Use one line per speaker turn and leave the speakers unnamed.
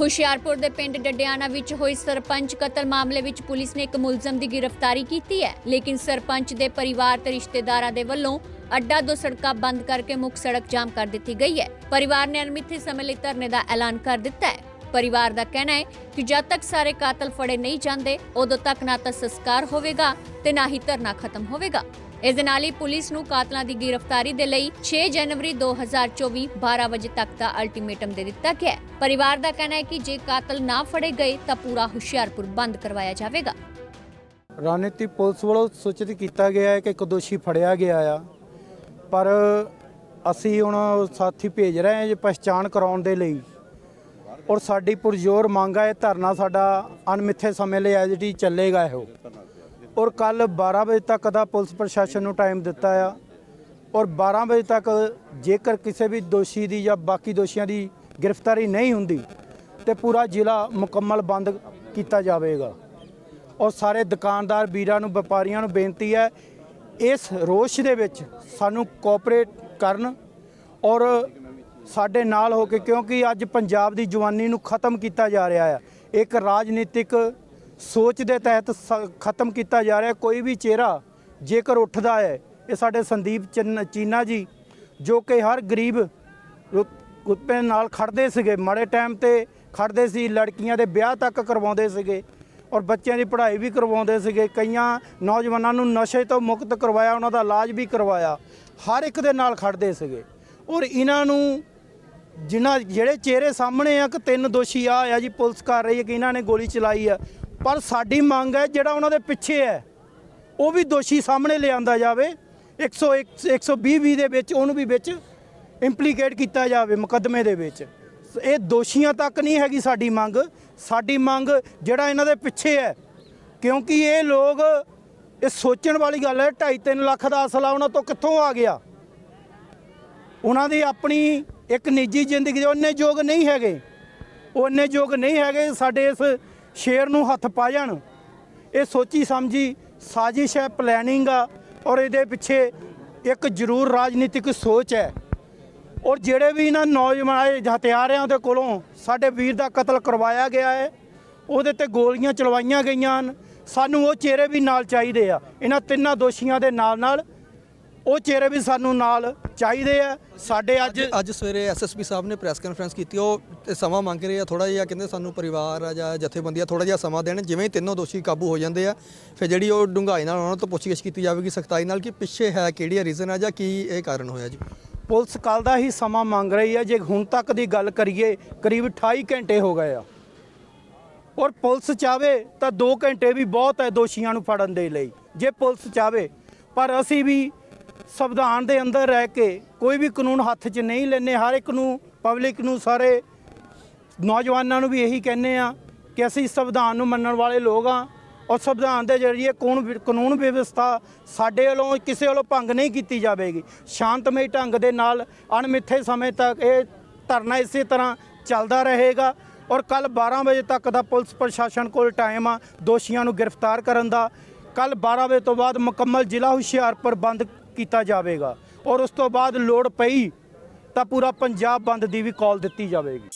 ਹੁਸ਼ਿਆਰਪੁਰ ਦੇ ਪਿੰਡ ਡੱਡਿਆਣਾ ਵਿੱਚ ਹੋਈ ਸਰਪੰਚ ਕਤਲ ਮਾਮਲੇ ਵਿੱਚ ਪੁਲਿਸ ਨੇ ਇੱਕ ਮੁਲਜ਼ਮ ਦੀ ਗ੍ਰਿਫਤਾਰੀ ਕੀਤੀ ਹੈ। ਲੇਕਿਨ ਸਰਪੰਚ ਦੇ ਪਰਿਵਾਰ ਤੇ ਰਿਸ਼ਤੇਦਾਰਾਂ ਦੇ ਵੱਲੋਂ ਅੱਡਾ ਦੋ ਸੜਕਾਂ ਬੰਦ ਕਰਕੇ ਮੁੱਖ ਸੜਕ ਜਾਮ ਕਰ ਦਿੱਤੀ ਗਈ ਹੈ। ਪਰਿਵਾਰ ਨੇ ਅਨਮਿੱਥੇ ਸਮੇਂ ਲਈ ਧਰਨੇ ਦਾ ਐਲਾਨ ਕਰ ਦਿੱਤਾ ਹੈ। ਪਰਿਵਾਰ ਦਾ ਕਹਿਣਾ ਹੈ ਕਿ ਜਦ ਤੱਕ ਸਾਰੇ ਕਾਤਲ ਫੜੇ ਨਹੀਂ ਜਾਂਦੇ, ਉਦੋਂ ਤੱਕ ਨਾ ਤਾਂ ਸੰਸਕਾਰ ਹੋਵੇਗਾ ਤੇ ਨਾ ਹੀ ਧਰਨਾ ਖਤਮ ਹੋਵੇਗਾ। ਇਸ ਦੇ ਨਾਲ ਹੀ ਪੁਲਿਸ ਨੂੰ ਕਾਤਲਾਂ ਦੀ ਗ੍ਰਿਫਤਾਰੀ ਦੇ ਲਈ 6 ਜਨਵਰੀ 2024 12 ਵਜੇ ਤੱਕ ਦਾ ਅਲਟੀਮੇਟਮ ਦੇ ਦਿੱਤਾ ਗਿਆ ਹੈ। ਪਰਿਵਾਰ ਦਾ ਕਹਿਣਾ ਹੈ ਕਿ ਜੇ ਕਾਤਲ ਨਾ ਫੜੇ ਗਏ ਤਾਂ ਪੂਰਾ ਹੁਸ਼ਿਆਰਪੁਰ ਬੰਦ ਕਰਵਾਇਆ ਜਾਵੇਗਾ।
ਰਣਨੀਤੀ ਪੁਲਿਸ ਵੱਲੋਂ ਸੂਚਿਤ ਕੀਤਾ ਗਿਆ ਹੈ ਕਿ ਇੱਕ ਦੋਸ਼ੀ ਫੜਿਆ ਗਿਆ ਆ। ਪਰ ਅਸੀਂ ਹੁਣ ਸਾਥੀ ਭੇਜ ਰਹੇ ਹਾਂ ਜੀ ਪਛਾਣ ਕਰਾਉਣ ਦੇ ਲਈ। ਔਰ ਸਾਡੀ ਪੁਰਜ਼ੋਰ ਮੰਗ ਹੈ ਧਰਨਾ ਸਾਡਾ ਅਣਮਿੱਥੇ ਸਮੇਂ ਲਈ ਐਜਡੀ ਚੱਲੇਗਾ ਇਹੋ। ਔਰ ਕੱਲ 12 ਵਜੇ ਤੱਕ ਦਾ ਪੁਲਿਸ ਪ੍ਰਸ਼ਾਸਨ ਨੂੰ ਟਾਈਮ ਦਿੱਤਾ ਆ। ਔਰ 12 ਵਜੇ ਤੱਕ ਜੇਕਰ ਕਿਸੇ ਵੀ ਦੋਸ਼ੀ ਦੀ ਜਾਂ ਬਾਕੀ ਦੋਸ਼ੀਆਂ ਦੀ ਗ੍ਰਿਫਤਾਰੀ ਨਹੀਂ ਹੁੰਦੀ, ਤੇ ਪੂਰਾ ਜ਼ਿਲ੍ਹਾ ਮੁਕੰਮਲ ਬੰਦ ਕੀਤਾ ਜਾਵੇਗਾ। ਔਰ ਸਾਰੇ ਦੁਕਾਨਦਾਰ ਵੀਰਾਂ ਨੂੰ, ਵਪਾਰੀਆਂ ਨੂੰ ਬੇਨਤੀ ਹੈ, ਇਸ ਰੋਸ਼ ਦੇ ਵਿੱਚ ਸਾਨੂੰ ਕੋਆਪਰੇਟ ਕਰਨ ਔਰ ਸਾਡੇ ਨਾਲ ਹੋ ਕੇ, ਕਿਉਂਕਿ ਅੱਜ ਪੰਜਾਬ ਦੀ ਜਵਾਨੀ ਨੂੰ ਖਤਮ ਕੀਤਾ ਜਾ ਰਿਹਾ ਹੈ ਇੱਕ ਰਾਜਨੀਤਿਕ ਸੋਚ ਦੇ ਤਹਿਤ ਸ- ਖਤਮ ਕੀਤਾ ਜਾ ਰਿਹਾ ਕੋਈ ਵੀ ਚਿਹਰਾ ਜੇਕਰ ਉੱਠਦਾ ਹੈ, ਇਹ ਸਾਡੇ ਸੰਦੀਪ ਚੰਨ- ਚੀਨਾ ਜੀ, ਜੋ ਕਿ ਹਰ ਗਰੀਬ ਕੁੱਤੇ ਨਾਲ ਖੜਦੇ ਸੀਗੇ। ਮਾੜੇ ਟਾਈਮ ਤੇ ਖੜਦੇ ਸੀ, ਲੜਕੀਆਂ ਦੇ ਵਿਆਹ ਤੱਕ ਕਰਵਾਉਂਦੇ ਸੀਗੇ ਔਰ ਬੱਚਿਆਂ ਦੀ ਪੜ੍ਹਾਈ ਵੀ ਕਰਵਾਉਂਦੇ ਸੀਗੇ। ਕਈਆਂ ਨੌਜਵਾਨਾਂ ਨੂੰ ਨਸ਼ੇ ਤੋਂ ਮੁਕਤ ਕਰਵਾਇਆ, ਉਹਨਾਂ ਦਾ ਇਲਾਜ ਵੀ ਕਰਵਾਇਆ। ਹਰ ਇੱਕ ਦੇ ਨਾਲ ਖੜਦੇ ਸੀਗੇ। ਔਰ ਇਹਨਾਂ ਨੂੰ ਜਿਨ੍ਹਾਂ, ਜਿਹੜੇ ਚਿਹਰੇ ਸਾਹਮਣੇ ਆ ਕਿ ਤਿੰਨ ਦੋਸ਼ੀ ਆ ਆ ਜੀ, ਪੁਲਿਸ ਕਰ ਰਹੀ ਹੈ ਕਿ ਇਹਨਾਂ ਨੇ ਗੋਲੀ ਚਲਾਈ ਆ। ਪਰ ਸਾਡੀ ਮੰਗ ਹੈ ਜਿਹੜਾ ਉਹਨਾਂ ਦੇ ਪਿੱਛੇ ਹੈ, ਉਹ ਵੀ ਦੋਸ਼ੀ ਸਾਹਮਣੇ ਲਿਆਂਦਾ ਜਾਵੇ। 101 120 ਵੀ ਦੇ ਵਿੱਚ ਉਹਨੂੰ ਵੀ ਵਿੱਚ ਇੰਪਲੀਕੇਟ ਕੀਤਾ ਜਾਵੇ ਮੁਕੱਦਮੇ ਦੇ ਵਿੱਚ। ਇਹ ਦੋਸ਼ੀਆਂ ਤੱਕ ਨਹੀਂ ਹੈਗੀ ਸਾਡੀ ਮੰਗ। ਸਾਡੀ ਮੰਗ ਜਿਹੜਾ ਇਹਨਾਂ ਦੇ ਪਿੱਛੇ ਹੈ, ਕਿਉਂਕਿ ਇਹ ਲੋਕ, ਇਹ ਸੋਚਣ ਵਾਲੀ ਗੱਲ ਹੈ 2.5 ਲੱਖ ਦਾ ਅਸਲਾ ਉਹਨਾਂ ਤੋਂ ਕਿੱਥੋਂ ਆ ਗਿਆ? ਉਹਨਾਂ ਦੀ ਆਪਣੀ ਇੱਕ ਨਿੱਜੀ ਜ਼ਿੰਦਗੀ ਦੇ ਉਹਨੇ ਯੋਗ ਨਹੀਂ ਹੈਗੇ। ਉਹ ਇੰਨੇ ਯੋਗ ਨਹੀਂ ਹੈਗੇ ਸਾਡੇ ਇਸ ਸ਼ੇਰ ਨੂੰ ਹੱਥ ਪਾ ਜਾਣ। ਇਹ ਸੋਚੀ ਸਮਝੀ ਸਾਜ਼ਿਸ਼ ਹੈ ਪਲੈਨਿੰਗ ਆ ਔਰ ਇਹਦੇ ਪਿੱਛੇ ਇੱਕ ਜ਼ਰੂਰ ਰਾਜਨੀਤਿਕ ਸੋਚ ਹੈ। ਔਰ ਜਿਹੜੇ ਵੀ ਇਹਨਾਂ ਨੌਜਵਾਨ ਹਥਿਆਰਿਆਂ ਦੇ ਕੋਲੋਂ ਸਾਡੇ ਵੀਰ ਦਾ ਕਤਲ ਕਰਵਾਇਆ ਗਿਆ ਹੈ, ਉਹਦੇ ਤੇ ਗੋਲੀਆਂ ਚਲਵਾਈਆਂ ਗਈਆਂ ਹਨ। ਸਾਨੂੰ ਉਹ ਚਿਹਰੇ ਵੀ ਨਾਲ ਚਾਹੀਦੇ ਆ। ਇਹਨਾਂ ਤਿੰਨਾਂ ਦੋਸ਼ੀਆਂ ਦੇ ਨਾਲ ਨਾਲ ਉਹ ਚਿਹਰੇ ਵੀ ਸਾਨੂੰ ਨਾਲ ਚਾਹੀਦੇ ਆ। ਸਾਡੇ ਅੱਜ
ਅੱਜ ਸਵੇਰੇ ਐਸਐਸਪੀ ਸਾਹਿਬ ਨੇ ਪ੍ਰੈਸ ਕਾਨਫਰੰਸ ਕੀਤੀ ਉਹ ਸਮਾਂ ਮੰਗ ਰਹੇ ਆ ਥੋੜਾ ਜਿਹਾ ਕਹਿੰਦੇ ਸਾਨੂੰ ਪਰਿਵਾਰ ਆ ਜਾਂ ਜਥੇਬੰਦੀਆਂ ਥੋੜਾ ਜਿਹਾ ਸਮਾਂ ਦੇਣ ਜਿਵੇਂ ਹੀ ਤਿੰਨੋਂ ਦੋਸ਼ੀ ਕਾਬੂ ਹੋ ਜਾਂਦੇ ਆ ਫਿਰ ਜਿਹੜੀ ਉਹ ਡੂੰਘਾਈ ਨਾਲ ਉਹਨਾਂ ਤੋਂ ਪੁੱਛਗਿੱਛ ਕੀਤੀ ਜਾਵੇਗੀ ਸਖਤਾਈ ਨਾਲ ਕਿ ਪਿੱਛੇ ਹੈ ਕਿਹੜੀ ਰੀਜ਼ਨ ਆ ਜਾਂ ਕੀ ਇਹ ਕਾਰਨ ਹੋਇਆ ਜੀ?
ਪੁਲਿਸ ਕੱਲ ਦਾ ਹੀ ਸਮਾਂ ਮੰਗ ਰਹੀ ਹੈ ਜੇ ਹੁਣ ਤੱਕ ਦੀ ਗੱਲ ਕਰੀਏ ਕਰੀਬ 28 ਘੰਟੇ ਹੋ ਗਏ ਆ। ਔਰ ਪੁਲਿਸ ਚਾਵੇ ਤਾਂ 2 ਘੰਟੇ ਵੀ ਬਹੁਤ ਹੈ ਦੋਸ਼ੀਆਂ ਨੂੰ ਫੜਨ ਦੇ ਲਈ ਜੇ ਪੁਲਿਸ ਚਾਵੇ ਪਰ ਅਸੀਂ ਵੀ ਸੰਵਿਧਾਨ ਦੇ ਅੰਦਰ ਰਹਿ ਕੇ ਕੋਈ ਵੀ ਕਾਨੂੰਨ ਹੱਥ 'ਚ ਨਹੀਂ ਲੈਨੇ ਹਰ ਇੱਕ ਨੂੰ ਪਬਲਿਕ ਨੂੰ ਸਾਰੇ ਨੌਜਵਾਨਾਂ ਨੂੰ ਵੀ ਇਹੀ ਕਹਿੰਨੇ ਆ ਕਿ ਅਸੀਂ ਸੰਵਿਧਾਨ ਨੂੰ ਮੰਨਣ ਵਾਲੇ ਲੋਕ ਆ ਔਰ ਸੰਵਿਧਾਨ ਦੇ ਜ਼ਰੀਏ ਕੌਣ ਵਿ- ਕਾਨੂੰਨ ਵਿਵਸਥਾ ਸਾਡੇ ਵੱਲੋਂ ਕਿਸੇ ਵੱਲੋਂ ਭੰਗ ਨਹੀਂ ਕੀਤੀ ਜਾਵੇਗੀ। ਸ਼ਾਂਤਮਈ ਢੰਗ ਦੇ ਨਾਲ ਅਣਮਿੱਥੇ ਸਮੇਂ ਤੱਕ ਇਹ ਧਰਨਾ ਇਸੇ ਤਰ੍ਹਾਂ ਚੱਲਦਾ ਰਹੇਗਾ ਔਰ ਕੱਲ 12 ਵਜੇ ਤੱਕ ਦਾ ਪੁਲਿਸ ਪ੍ਰਸ਼ਾਸਨ ਕੋਲ ਟਾਈਮ ਆ, ਦੋਸ਼ੀਆਂ ਨੂੰ ਗ੍ਰਿਫਤਾਰ ਕਰਨ ਦਾ। ਕੱਲ 12 ਵਜੇ ਤੋਂ ਬਾਅਦ ਮੁਕੰਮਲ ਜ਼ਿਲ੍ਹਾ ਹੁਸ਼ਿਆਰਪੁਰ ਬੰਦ ਕੀਤਾ ਜਾਵੇਗਾ ਔਰ ਉਸ ਤੋਂ ਬਾਅਦ ਲੋੜ ਪਈ ਤਾਂ ਪੂਰਾ ਪੰਜਾਬ ਬੰਦ ਦੀ ਵੀ ਕਾਲ ਦਿੱਤੀ ਜਾਵੇਗੀ।